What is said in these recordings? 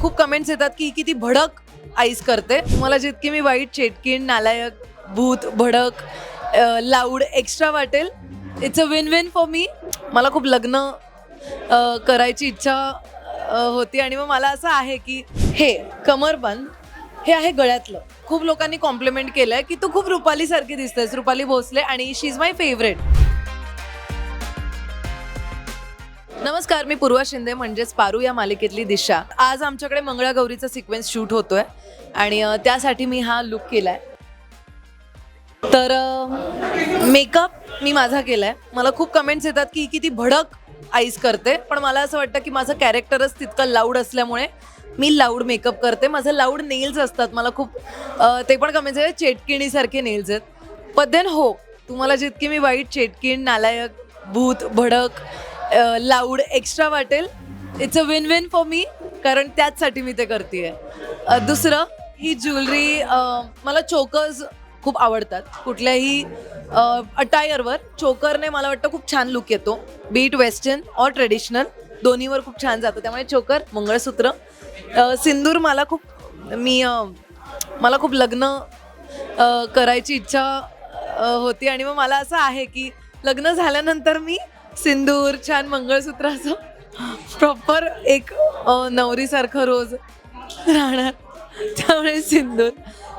खूप कमेंट्स येतात की किती भडक आईस करते. मला जितकी मी वाईट चेटकीण नालायक भूत भडक लाऊड एक्स्ट्रा वाटेल. It's a win win for me मला खूप लग्न करायची इच्छा होती आणि मग मला असं आहे की हे कमरबंद हे आहे गळ्यातलं. खूप लोकांनी कॉम्प्लिमेंट केलं आहे की तू खूप रुपालीसारखी दिसतेस रुपाली भोसले आणि शी इज माय फेवरेट नमस्कार मी पूर्वा शिंदे म्हणजेच पारू या मालिकेतली दिशा. आज आमच्याकडे मंगळागौरीचा सिक्वेन्स शूट होतोय आणि त्यासाठी मी हा लुक केलाय. तर मेकअप मी माझा केलाय. मला खूप कमेंट्स येतात की किती भडक आईस करते. पण मला असं वाटतं की माझं कॅरेक्टरच तितकं लाऊड असल्यामुळे मी लाऊड मेकअप करते. माझं लाऊड नेल्स असतात. मला खूप ते पण कमेंट्स आहेत. चेटकिणीसारखे नेल्स आहेत. पण देन हो तुम्हाला जितकी मी वाईट चेटकीण नालायक भूत भडक लाऊड एक्स्ट्रा वाटेल. It's a win win for me कारण त्याचसाठी मी ते करते दुसरं ही ज्वेलरी मला चोकर्स खूप आवडतात. कुठल्याही अटायरवर चोकरने मला वाटतं खूप छान लुक येतो. Be it western or traditional दोन्हीवर खूप छान जातं. त्यामुळे चोकर मंगळसूत्र. सिंदूर मला खूप मी मला खूप लग्न करायची इच्छा होती. आणि मग मला असं आहे की लग्न झाल्यानंतर मी सिंदूर छान मंगळसूत्राचं प्रॉपर एक नवरीसारखं रोज राहणार. त्यामुळे सिंदूर.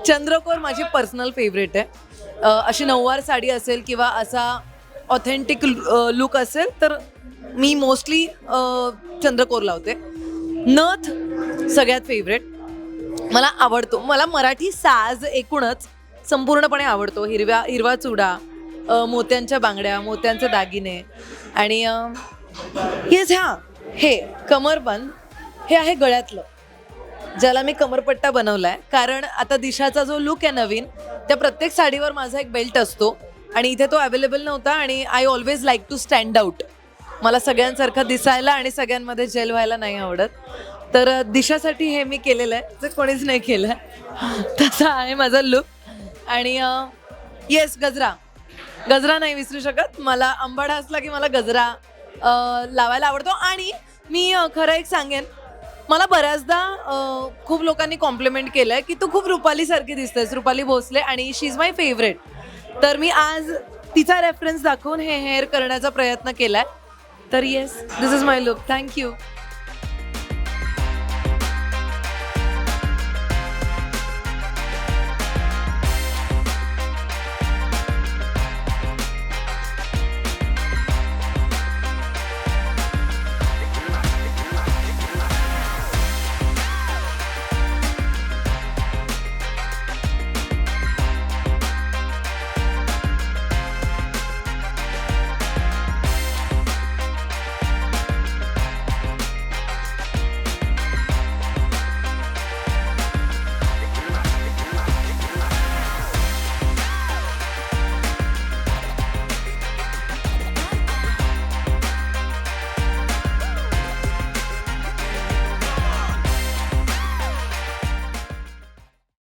चंद्रकोर माझी पर्सनल फेवरेट आहे. अशी नऊवार साडी असेल किंवा असा ऑथेंटिक लुक असेल तर मी मोस्टली चंद्रकोर लावते. नथ सगळ्यात फेवरेट मला आवडतो. मला मराठी साज एकूणच संपूर्णपणे आवडतो. हिरव्या हिरवा चुडा मोत्यांच्या बांगड्या मोत्यांचे दागिने. आणि येस हां हे कमरबंद हे आहे गळ्यातलं ज्याला मी कमरपट्टा बनवलाय. कारण आता दिशाचा जो लुक आहे नवीन त्या प्रत्येक साडीवर माझा एक बेल्ट असतो. आणि इथे तो अवेलेबल नव्हता आणि I always like to stand out मला सगळ्यांसारखं दिसायला आणि सगळ्यांमध्ये जेल व्हायला नाही आवडत. तर दिशासाठी हे मी केलेलं आहे. जे कोणीच नाही केलं तसा आहे माझा लुक आणि येस गजरा. गजरा नाही विसरू शकत. मला आंबाडा असला की मला गजरा लावायला आवडतो. आणि मी खरं एक सांगेन मला बऱ्याचदा खूप लोकांनी कॉम्प्लिमेंट केलं आहे की तू खूप रुपालीसारखी दिसतेस रुपाली भोसले आणि शी इज माय फेवरेट तर मी आज तिचा रेफरन्स दाखवून हे हेअर करण्याचा प्रयत्न केला आहे तर yes this is my look thank you